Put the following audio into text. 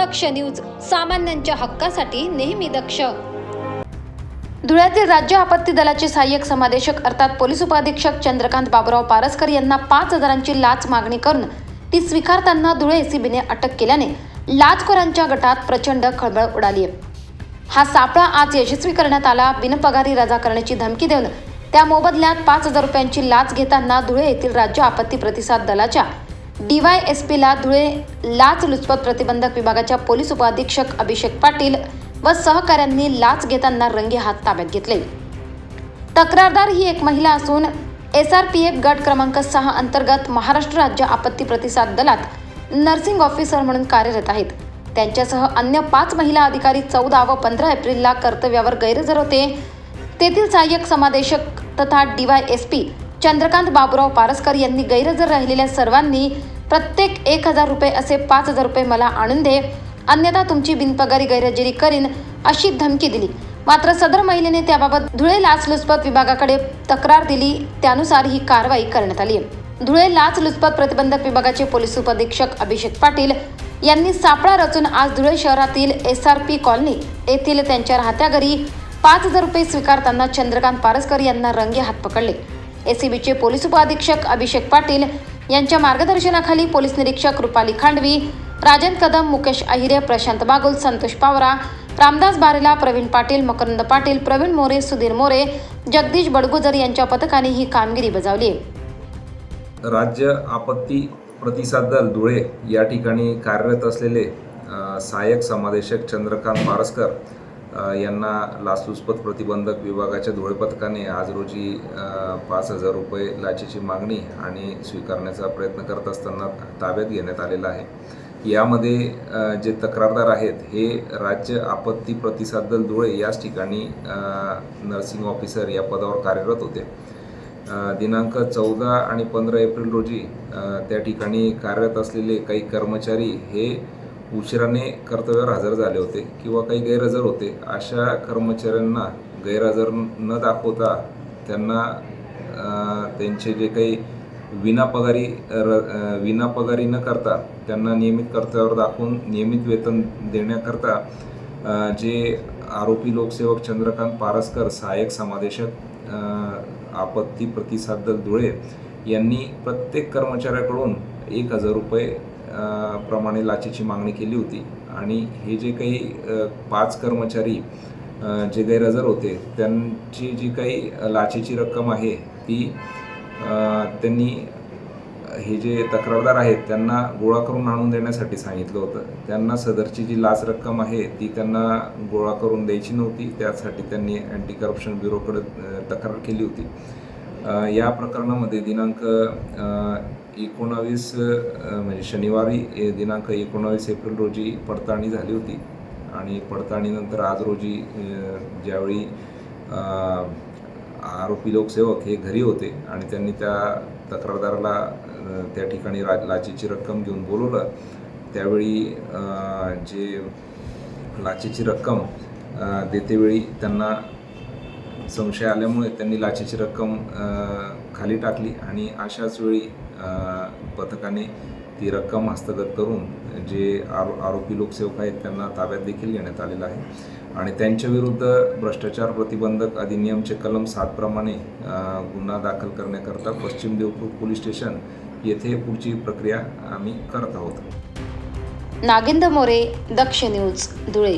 दक्ष news सामान्यांच्या हक्कासाठी नेहमी दक्ष. धुळ्यातील राज्य आपत्ती दलाचे सहाय्यक समादेशक अर्थात पोलीस उपाधीक्षक चंद्रकांत बाबुराव पारसकर यांना पाच हजारांची लाच मागणी करून ती स्वीकारताना धुळे एसीबीने अटक केल्याने लाचखोरांच्या गटात प्रचंड खळबळ उडाली आहे हा सापळा आज यशस्वी करण्यात आला. बिनपगारी रजा करण्याची धमकी देऊन त्या मोबदल्यात पाच हजार रुपयांची लाच घेताना धुळे येथील राज्य आपत्ती प्रतिसाद दलाच्या डीवायएसपीला एस पीला धुळे लाच लुचपत प्रतिबंधक विभागाच्या पोलीस उपाधीक्षक अभिषेक पाटील व सहकाऱ्यांनी लाच घेताना रंगे हात ताब्यात घेतले. तक्रारदार ही एक महिला असून एस आर पी एफ गट क्रमांक सहा अंतर्गत महाराष्ट्र राज्य आपत्ती प्रतिसाद दलात नर्सिंग ऑफिसर म्हणून कार्यरत आहेत. त्यांच्यासह अन्य पाच महिला अधिकारी चौदा व पंधरा एप्रिलला कर्तव्यावर गैरहजर होते. तेथील सहाय्यक समादेशक तथा D Y S P Chandrakant Baburao Paraskar यांनी गैरहजर राहिलेल्या सर्वांनी प्रत्येक एक हजार रुपये असे पाच हजार रुपये मला आणून दे. अन्यथा तुमची बिनपगारी गैरहजेरी करीन अशी धमकी दिली. मात्र सदर महिलेने त्याबाबत धुळे लाचलुचपत विभागाकडे तक्रार दिली त्यानुसार ही कारवाई करण्यात आली. धुळे लाचलुचपत प्रतिबंधक विभागाचे पोलीस उपअधीक्षक अभिषेक पाटील यांनी सापळा रचून आज धुळे शहरातील एस आर पी कॉलनी येथील त्यांच्या राहत्या घरी पाच हजार रुपये स्वीकारताना चंद्रकांत पारसकर यांना रंगे हात पकडले. एसीबीचे पोलीस उपअधीक्षक अभिषेक पाटील यांच्या मार्गदर्शनाखाली पोलीस निरीक्षक रुपाली खांडवी राजन कदम मुकेश अहिरे प्रशांत बागुल संतोष पावरा रामदास बारेला प्रवीण पाटील मकरंद पाटील प्रवीण मोरे सुधीर मोरे जगदीश बडगुजर यांच्या पथकाने ही कामगिरी बजावली. राज्य आपत्ती प्रतिसाद दल धुळे या ठिकाणी कार्यरत असलेले सहाय्यक समादेशक चंद्रकांत पारसकर यांना लाचलुचपत प्रतिबंधक विभागाच्या धुळे पथकाने आज रोजी पाच हजार रुपये लाचेची मागणी आणि स्वीकारण्याचा प्रयत्न करत असताना ताब्यात घेण्यात आलेला आहे. यामध्ये जे तक्रारदार आहेत हे राज्य आपत्ती प्रतिसाद दल धुळे याच ठिकाणी नर्सिंग ऑफिसर या पदावर कार्यरत होते. दिनांक चौदा आणि पंधरा एप्रिल रोजी त्या ठिकाणी कार्यरत असलेले काही कर्मचारी हे उशिराने कर्तव्यावर हजर झाले होते किंवा काही गैरहजर होते अशा कर्मचाऱ्यांना गैरहजर न दाखवता त्यांना त्यांचे जे काही विनापगारी र विनापगारी न करता त्यांना नियमित कर्तव्यावर दाखवून नियमित वेतन देण्याकरता जे आरोपी लोकसेवक चंद्रकांत पारसकर सहाय्यक समादेशक आपत्ती प्रतिसाद दल धुळे यांनी प्रत्येक कर्मचाऱ्याकडून एक हजार रुपये प्रमाणे लाचेची मागणी केली होती. आणि हे जे काही पाच कर्मचारी जे गैरहजर होते त्यांची जी काही लाचेची रक्कम आहे ती त्यांनी हे जे तक्रारदार आहेत त्यांना गोळा करून आणून देण्यासाठी सांगितलं होतं. त्यांना सदरची जी लाच रक्कम आहे ती त्यांना गोळा करून द्यायची नव्हती. त्यासाठी त्यांनी अँटी करप्शन ब्युरोकडे तक्रार केली होती. या प्रकरणामध्ये दिनांक एकोणावीस म्हणजे शनिवारी दिनांक एकोणावीस एप्रिल रोजी पडताळणी झाली होती. आणि पडताळणीनंतर आज रोजी ज्यावेळी आरोपी लोकसेवक हे घरी होते आणि त्यांनी त्या तक्रारदाराला त्या ठिकाणी रा लाचेची रक्कम घेऊन बोलवलं त्यावेळी जे लाचेची रक्कम देतेवेळी त्यांना संशय आल्यामुळे त्यांनी लाचेची रक्कम खाली टाकली आणि अशाच वेळी पथकाने ती रक्कम हस्तगत करून जे आरो आरोपी लोकसेवक आहेत त्यांना ताब्यात देखील घेण्यात आलेलं आहे. आणि त्यांच्या विरुद्ध भ्रष्टाचार प्रतिबंधक अधिनियमचे कलम सातप्रमाणे गुन्हा दाखल करण्याकरता पश्चिम देवपूर पोलीस स्टेशन येथे पुढची प्रक्रिया आम्ही करत आहोत. नागेंद्र मोरे दक्ष न्यूज धुळे.